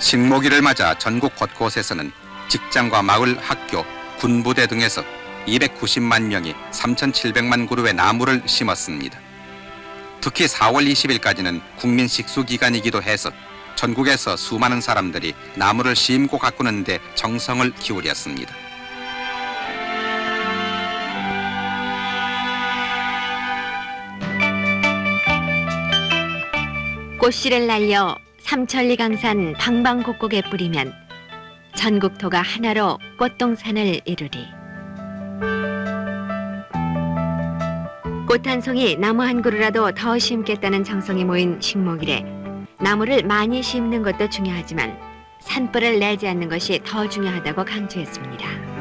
식목일을 맞아 전국 곳곳에서는 직장과 마을, 학교, 군부대 등에서 290만 명이 3,700만 그루의 나무를 심었습니다. 특히 4월 20일까지는 국민 식수 기간이기도 해서 전국에서 수많은 사람들이 나무를 심고 가꾸는 데 정성을 기울였습니다. 꽃씨를 날려 삼천리 강산 방방곡곡에 뿌리면 전국토가 하나로 꽃동산을 이루리. 꽃 한 송이 나무 한 그루라도 더 심겠다는 정성이 모인 식목일에 나무를 많이 심는 것도 중요하지만 산불을 내지 않는 것이 더 중요하다고 강조했습니다.